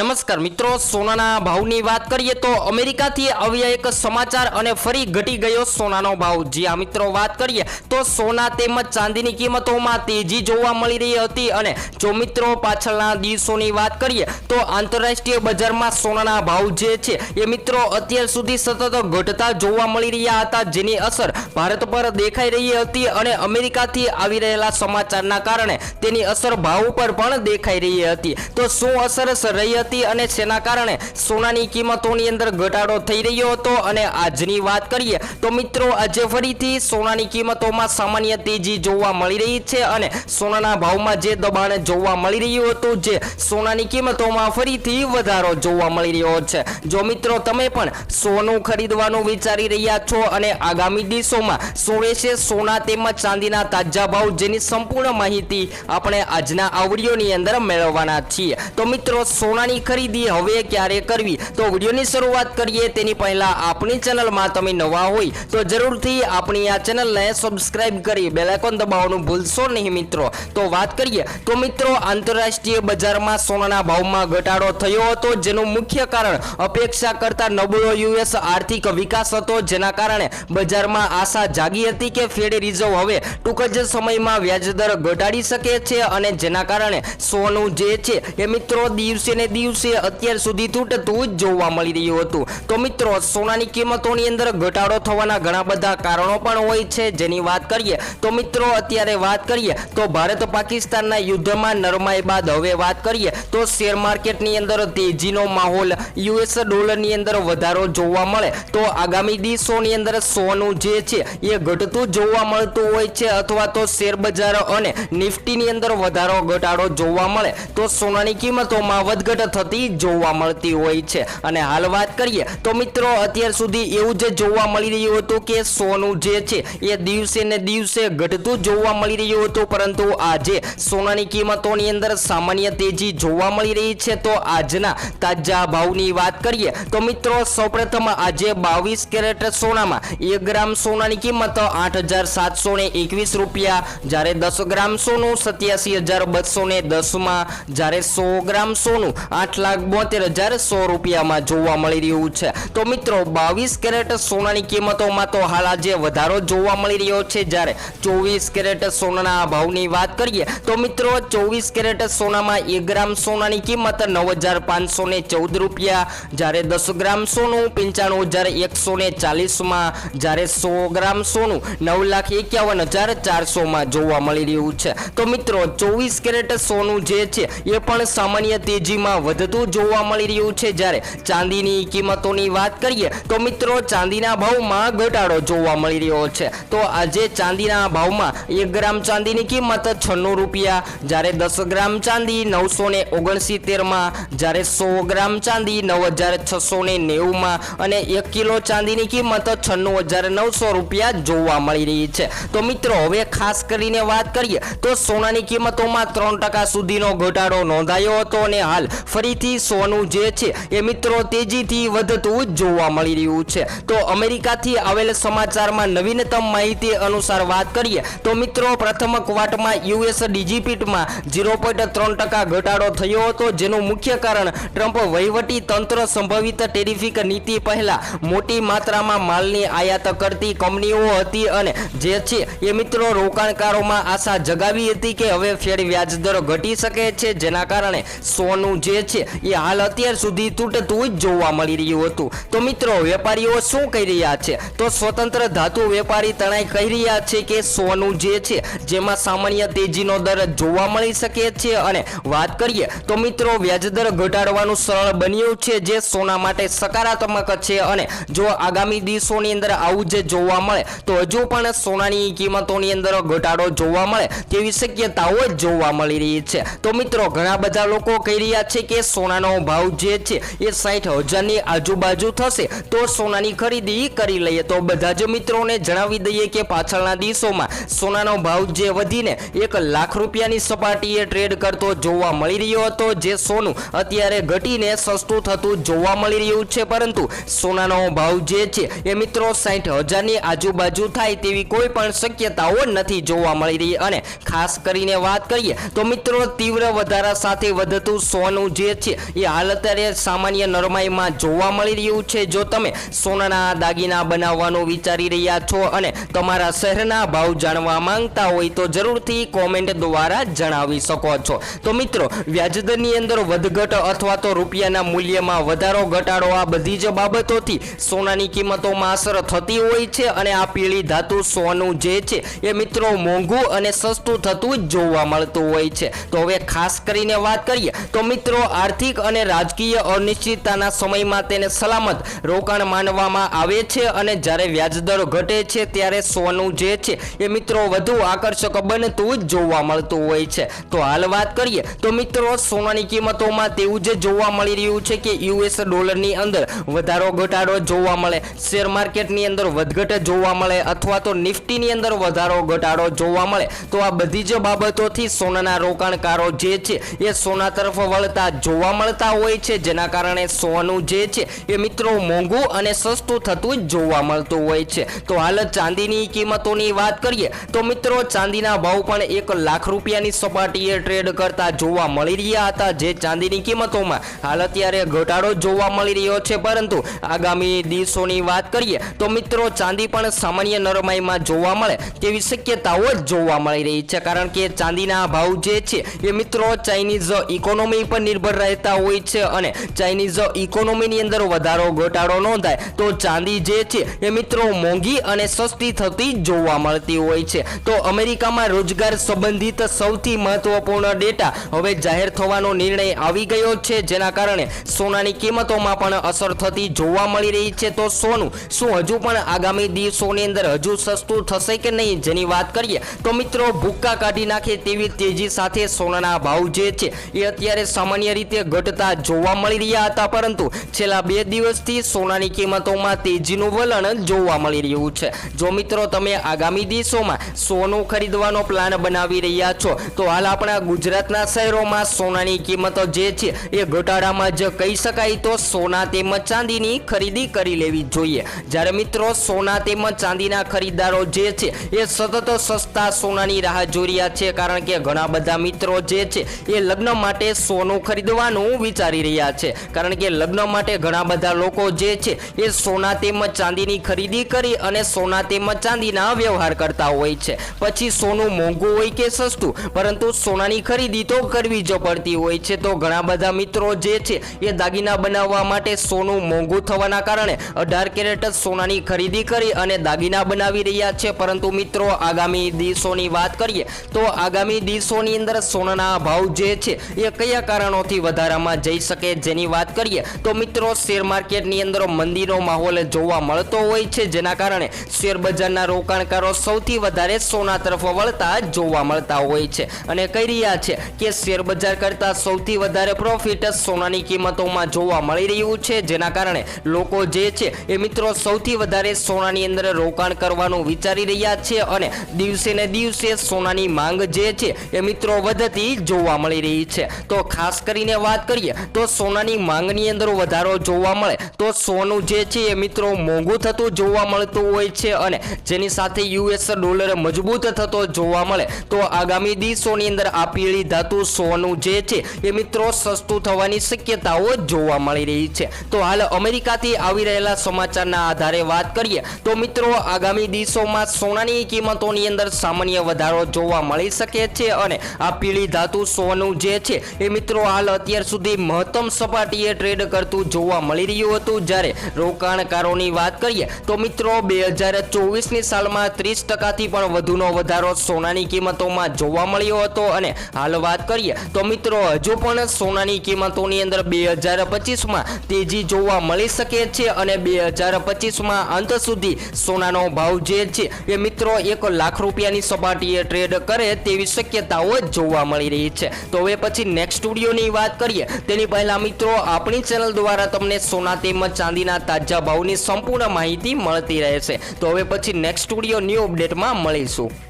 નમસ્કાર મિત્રો, સોનાના ભાવની વાત કરીએ તો અમેરિકાથી આવ્યા એક સમાચાર અને ફરી ઘટી ગયો સોનાનો ભાવ. જી આ મિત્રો, વાત કરીએ તો સોના તેમજ ચાંદીની કિંમતોમાં તેજી જોવા મળી રહી હતી અને જો મિત્રો પાછળના દિવસોની વાત કરીએ તો આંતરરાષ્ટ્રીય બજારમાં સોનાના ભાવ જે છે એ મિત્રો અત્યાર સુધી સતત ઘટતા જોવા મળી રહ્યા હતા, જેની અસર ભારત પર દેખાઈ રહી હતી અને અમેરિકાથી આવી રહેલા સમાચારના કારણે તેની અસર ભાવ ઉપર પણ દેખાઈ રહી હતી. તો શું અસર રહી હતી? અને જેના કારણે સોનાની કિંમતોની અંદર ઘટાડો થઈ રહ્યો હતો? અને આજની વાત કરીએ તો મિત્રો, આજે ફરીથી સોનાની કિંમતોમાં સામાન્ય તેજી જોવા મળી રહી છે અને સોનાના ભાવમાં જે દબાણ જોવા મળી રહ્યું હતું, જે સોનાની કિંમતોમાં ફરીથી વધારો જોવા મળી રહ્યો છે. જો મિત્રો, તમે પણ સોનું ખરીદવાનું વિચારી રહ્યા છો અને આગામી દિવસોમાં શું સોના તેમજ ચાંદીના તાજા ભાવ જેની સંપૂર્ણ માહિતી આપણે આજના આવડીઓની અંદર મેળવવાના છીએ. તો મિત્રો, સોનાની ખરીદી હવે ક્યારે કરવી? તો વિડીયોની શરૂઆત કરીએ. તેની પહેલા આપણી ચેનલમાં તમે નવા હોય, તો જરૂરથી આપણી આ ચેનલને સબસ્ક્રાઇબ કરી બેલાઇકોન દબાવવાનું ભૂલશો નહીં મિત્રો. તો વાત કરીએ, તો મિત્રો, આંતરરાષ્ટ્રીય બજારમાં સોનાના ભાવમાં ઘટાડો થયો હતો, જેનું મુખ્ય કારણ અપેક્ષા કરતા નબળો યુએસ આર્થિક વિકાસ હતો, જેના કારણે બજારમાં આશા જાગી હતી કે ફેડ રિઝર્વ હવે ટૂંક જ સમયમાં વ્યાજદર ઘટાડી શકે છે અને જેના કારણે સોનું જે છે, એ મિત્રો દિવસે ને દિવસે અત્યાર સુધી તૂટતું જ જોવા મળી રહ્યું હતું. તો મિત્રો, સોનાની કિંમતોની અંદર ઘટાડો થવાના ઘણા બધા કારણો પણ હોય છે, જેની વાત કરીએ તો મિત્રો, અત્યારે વાત કરીએ તો ભારત પાકિસ્તાનના યુદ્ધમાં નરમાઈ બાદ હવે વાત કરીએ તો શેર માર્કેટની અંદર તેજીનો માહોલ યુએસ ડોલરની અંદર વધારો જોવા મળે તો આગામી દિવસોની અંદર સોનું જે છે, એ ઘટતું જોવા મળતું હોય છે અથવા તો શેર બજાર અને નિફ્ટીની અંદર વધારો ઘટાડો જોવા મળે તો સોનાની કિંમતોમાં વધઘટ થતી જોવા મળતી હોય છે. અને હાલ વાત કરીએ તો મિત્રો, અત્યાર સુધી એવું જ જોવા મળી રહ્યું હતું કે સોનું જે છે, એ દિવસે ને દિવસે ઘટતું જોવા મળી રહ્યું હતું. પરંતુ આજે સોનાની કિંમતોની અંદર સામાન્ય તેજી જોવા મળી રહી છે. તો આજના તાજા ભાવની વાત કરીએ તો મિત્રો, સૌપ્રથમ આજે બાવીસ કેરેટ સોનામાં એક ગ્રામ સોનાની કિંમત આઠ હજાર સાતસો ને એકવીસ રૂપિયા. જ્યારે દસ ગ્રામ સોનું સત્યાસી હજાર બસો ને દસમાં. જ્યારે સો ગ્રામ સોનું આઠ લાખ બોતેર હજાર સો રૂપિયામાં જોવા મળી રહ્યું છે. તો મિત્રો, બાવીસ કેરેટ સોનાની કિંમતોમાં તો હાલ આજે વધારો જોવા મળી રહ્યો છે. જ્યારે ચોવીસ કેરેટ સોનાના ભાવની વાત કરીએ, તો મિત્રો, ચોવીસ કેરેટ સોનામાં એક ગ્રામ સોનાની કિંમત નવ હજાર પાંચસો ને ચૌદ રૂપિયા. જ્યારે દસ ગ્રામ સોનું, પંચાણું હજાર એકસો ને ચાલીસમાં જ્યારે સો ગ્રામ સોનું, નવ લાખ એકાવન હજાર ચારસોમાં જોવા મળી રહ્યું છે. તો મિત્રો, ચોવીસ કેરેટ સોનું જે છે, એ પણ સામાન્ય તેજીમાં વધતું જોવા મળી રહ્યું છે. જ્યારે ચાંદીની કિંમતોની વાત કરીએ, તો મિત્રો ચાંદીના ભાવમાં ઘટાડો જોવા મળી રહ્યો છે. તો આજે ચાંદીના ભાવમાં એક ગ્રામ ચાંદીની કિંમત છન્નું રૂપિયા, જ્યારે દસ ગ્રામ ચાંદી નવસો ને ઓગણસિત્તેરમાં, જ્યારે સો ગ્રામ ચાંદી નવ હજાર છસો ને નેવુંમાં અને એક કિલો ચાંદીની કિંમત છન્નું હજાર નવસો રૂપિયા જોવા મળી રહી છે. તો મિત્રો, હવે ખાસ કરીને વાત કરીએ, તો સોનાની કિંમતોમાં ત્રણ ટકા સુધીનો ઘટાડો નોંધાયો હતો અને હાલ ફરીથી સોનું જે છે એ મિત્રો તેજીથી વધતું જોવા મળી રહ્યું છે. તો અમેરિકાથી આવેલ સમાચારમાં નવીનતમ માહિતી અનુસાર વાત કરીએ, તો મિત્રો પ્રથમ ક્વાર્ટમાં યુએસ ડીજીપીટમાં ઝીરો પોઈન્ટ ત્રણ ટકા ઘટાડો થયો હતો, જેનું મુખ્ય કારણ ટ્રમ્પ વહીવટી તંત્ર સંભવિત ટેરિફિક નીતિ પહેલા મોટી માત્રામાં માલની આયાત કરતી કંપનીઓ હતી અને જે છે એ મિત્રો રોકાણકારોમાં આશા જગાવી હતી કે હવે ફેર વ્યાજદર ઘટી શકે છે, જેના કારણે સોનું જે છે. એ હાલ અત્યાર સુધી તૂટતું જ જોવા મળી રહ્યું હતું. તો મિત્રો, વેપારીઓ શું કહી રહ્યા છે? તો સ્વતંત્ર ધાતુ વેપારી તણાઈ કહી રહ્યા છે કે સોનું જે છે, જેમાં સામાન્ય તેજીનો દર જોવા મળી શકે છે. અને વાત કરીએ, તો મિત્રો, વ્યાજદર ઘટાડવાનું સરળ બન્યું છે જે સોના માટે સકારાત્મક છે. અને જો આગામી દિવસોની અંદર આવું જે જોવા મળે, તો હજુ પણ સોનાની કિંમતોની અંદર ઘટાડો જોવા મળે તેવી શક્યતાઓ જોવા મળી રહી છે. તો મિત્રો, ઘણા બધા લોકો કહી રહ્યા છે કે સોનાનો ભાવ જે છે એ સાઠ હજારની આજુબાજુ થશે. તો સોનાની ખરીદી કરી લઈએ. તો બધા જ મિત્રોને જણાવી દઈએ કે પાછળના દિવસોમાં સોનાનો ભાવ જે વધીને એક લાખ રૂપિયાની સપાટીએ ટ્રેડ કરતો જોવા મળી રહ્યો હતો. જે સોનું અત્યારે ઘટીને સસ્તું થતું જોવા મળી રહ્યું છે. પરંતુ સોનાનો ભાવ જે છે એ મિત્રો સાઠ હજારની આજુબાજુ થાય તેવી કોઈ પણ શક્યતાઓ નથી જોવા મળી રહી. અને ખાસ કરીને વાત કરીએ તો મિત્રો તીવ્ર વધારા સાથે વધતું સોનું જે જે છે એ હાલ અત્યારે સામાન્ય નરમાઈમાં જોવા મળી રહ્યું છે. જો તમે સોનાના દાગીના બનાવવાનું વિચારી રહ્યા છો અને તમારા શહેરના ભાવ જાણવા માંગતા હોય તો જરૂરથી કોમેન્ટ દ્વારા જણાવી શકો છો. તો મિત્રો, વ્યાજદરની અંદર વધઘટ અથવા તો રૂપિયાના મૂલ્યમાં વધારો ઘટાડો આ બધી જ બાબતોથી સોનાની કિંમતોમાં અસર થતી હોય છે અને આ પીળી ધાતુ સોનું જે છે એ મિત્રો મોંઘું અને સસ્તું થતું જોવા મળતું હોય છે. તો હવે ખાસ કરીને વાત કરીએ. તો મિત્રો આર્થિક અને રાજકીય અનિશ્ચિતતાના સમયમાં તેને સલામત રોકાણ માનવામાં આવે છે અને જ્યારે વ્યાજદર ઘટે છે ત્યારે સોનું જે છે એ મિત્રો વધુ આકર્ષક બનતું જ જોવા મળતું હોય છે. તો હાલ વાત કરીએ, તો મિત્રો સોનાની કિંમતોમાં તેવું જ જોવા મળી રહ્યું છે કે યુએસ ડોલરની અંદર વધારો ઘટાડો જોવા મળે, શેર માર્કેટની અંદર વધઘટ જોવા મળે અથવા તો નિફ્ટીની અંદર વધારો ઘટાડો જોવા મળે. તો આ બધી જ બાબતોથી સોનાના રોકાણકારો જે છે એ સોના તરફ વળતા જોવા મળતા હોય છે, જેના કારણે સોનું જે છે એ મિત્રો મોંઘું અને સસ્તું થતું જોવા મળતું હોય છે. તો હાલ ચાંદીની કિંમતોની વાત કરીએ, તો મિત્રો ચાંદીના ભાવ પણ એક લાખ રૂપિયાની સપાટીએ ટ્રેડ કરતા જોવા મળી રહ્યા હતા, જે ચાંદીની કિંમતોમાં હાલ અત્યારે ઘટાડો જોવા મળી રહ્યો છે. પરંતુ આગામી દિવસોની વાત કરીએ, તો મિત્રો ચાંદી પણ સામાન્ય નરમાઈમાં જોવા મળે તેવી શક્યતાઓ જ જોવા મળી રહી છે. કારણ કે ચાંદીના ભાવ જે છે એ મિત્રો ચાઇનીઝ ઇકોનોમી પર નિર્ભર રહેતા હોય છે અને ચાઇનીઝ ઇકોનોમીની અંદર વધારો ઘટાડો નોંધાય તો ચાંદી જે છે એ મિત્રો મોંઘી અને સસ્તી થતી જોવા મળતી હોય છે. તો અમેરિકામાં રોજગાર સંબંધિત સૌથી મહત્વપૂર્ણ ડેટા હવે જાહેર થવાનો નિર્ણય આવી ગયો છે. જેના કારણે સોનાની કિંમતોમાં પણ અસર થતી જોવા મળી રહી છે. તો સોનું શું હજુ પણ આગામી દિવસોની અંદર હજુ સસ્તું થશે કે નહીં જેની વાત કરીએ તો મિત્રો ભૂક્કા કાઢી નાખે તેવી તેજી સાથે સોનાના ભાવ જે છે એ અત્યારે સામાન્ય રીતે ઘટતા જોવા મળી રહ્યા હતા, પરંતુ છેલ્લા બે દિવસથી સોનાની કિંમતોમાં તેજીનું વલણ જોવા મળી રહ્યું છે. જો મિત્રો તમે આગામી દિવસોમાં સોનું ખરીદવાનો પ્લાન બનાવી રહ્યા છો, તો હાલ આપણા ગુજરાતના શહેરોમાં સોનાની કિંમતો જે છે, એ ઘટાડામાં જ કહી શકાય તો સોના તેમજ ચાંદીની ખરીદી કરી લેવી જોઈએ. જ્યારે મિત્રો સોના તેમજ ચાંદીના ખરીદદારો જે છે, એ સતત સસ્તા સોનાની રાહ જોઈ રહ્યા છે, કારણ કે ઘણા બધા મિત્રો જે છે, એ લગ્ન માટે સોનું ખરીદવાનું વિચારી રહ્યા છે. કારણ કે લગ્ન માટે ઘણા બધા લોકો જે છે, એ સોના તેમજ ચાંદીની ખરીદી કરી અને સોના તેમજ ચાંદીના વ્યવહાર કરતા હોય છે. પછી સોનું મોંઘું હોય કે સસ્તું, પરંતુ સોનાની ખરીદી તો કરવી જ પડતી હોય છે. તો ઘણા બધા મિત્રો જે છે, એ દાગીના બનાવવા માટે સોનું મોંઘું થવાના કારણે અઢાર કેરેટ સોનાની ખરીદી કરી અને દાગીના બનાવી રહ્યા છે. પરંતુ મિત્રો, આગામી દિવસોની વાત કરીએ, તો આગામી દિવસોની અંદર સોનાના ભાવ જે છે, એ કયા કારણોથી વધારામાં જઈ શકે જેની વાત કરીએ તો મિત્રો શેર માર્કેટની અંદર મંદીનો માહોલ જોવા મળતો હોય છે. જેના કારણે શેર બજારના રોકાણકારો સૌથી વધારે સોના તરફ વળતા જોવા મળતા હોય છે. અને કહી રહ્યા છે કે શેર બજાર કરતાં સૌથી વધારે પ્રોફિટ સોનાની કિંમતોમાં જોવા મળી રહ્યું છે. જેના કારણે લોકો જે છે એ મિત્રો સૌથી વધારે સોનાની અંદર રોકાણ કરવાનું વિચારી રહ્યા છે અને દિવસે ને દિવસે સોનાની માંગ જે છે એ મિત્રો વધતી જોવા મળી રહી છે. તો ખાસ કરીને વાત કરીએ, તો સોનાની માંગની અંદર વધારો જોવા મળે. તો સોનું જે છે એ મિત્રો મોંઘું થતું જોવા મળતું હોય છે અને જેની સાથે યુએસ ડોલર મજબૂત થતો જોવા મળે. તો આગામી દિવસોની અંદર આ પીળી ધાતુ સોનું જે છે એ મિત્રો સસ્તું થવાની શક્યતાઓ જોવા મળી રહી છે. તો હાલ અમેરિકાથી આવી રહેલા સમાચારના આધારે વાત કરીએ, તો મિત્રો આગામી દિવસોમાં સોનાની કિંમતોની અંદર સામાન્ય વધારો જોવા મળી શકે છે અને આ પીળી ધાતુ સોનું જે છે એ મિત્રો હાલ અત્યાર સુધી મહત્તમ સપાટીએ ટ્રેડ કરતું જોવા મળી રહ્યું હતું. જ્યારે રોકાણકારોની વાત કરીએ તો મિત્રો, બે હજાર ચોવીસની સાલમાં ત્રીસ ટકાથી પણ વધુનો વધારો સોનાની કિંમતોમાં જોવા મળ્યો હતો. અને હાલ વાત કરીએ તો મિત્રો, હજુ પણ સોનાની કિંમતોની અંદર બે હજાર પચીસમાં તેજી જોવા મળી શકે છે અને બે હજાર પચીસમાં અંત સુધી સોનાનો ભાવ જે છે એ મિત્રો એક લાખ રૂપિયાની સપાટીએ ટ્રેડ કરે તેવી શક્યતાઓ જોવા મળી રહી છે. તો હવે પછી નેક્સ્ટ સ્ટુડિયોની વાત કરીએ, તેની પહેલા મિત્રો આપણી ચેનલ દ્વારા તમને સોના તેમજ ચાંદીના તાજા ભાવની સંપૂર્ણ માહિતી મળતી રહેશે. તો હવે પછી નેક્સ્ટ સ્ટુડિયો ન્યૂ અપડેટમાં મળીશું.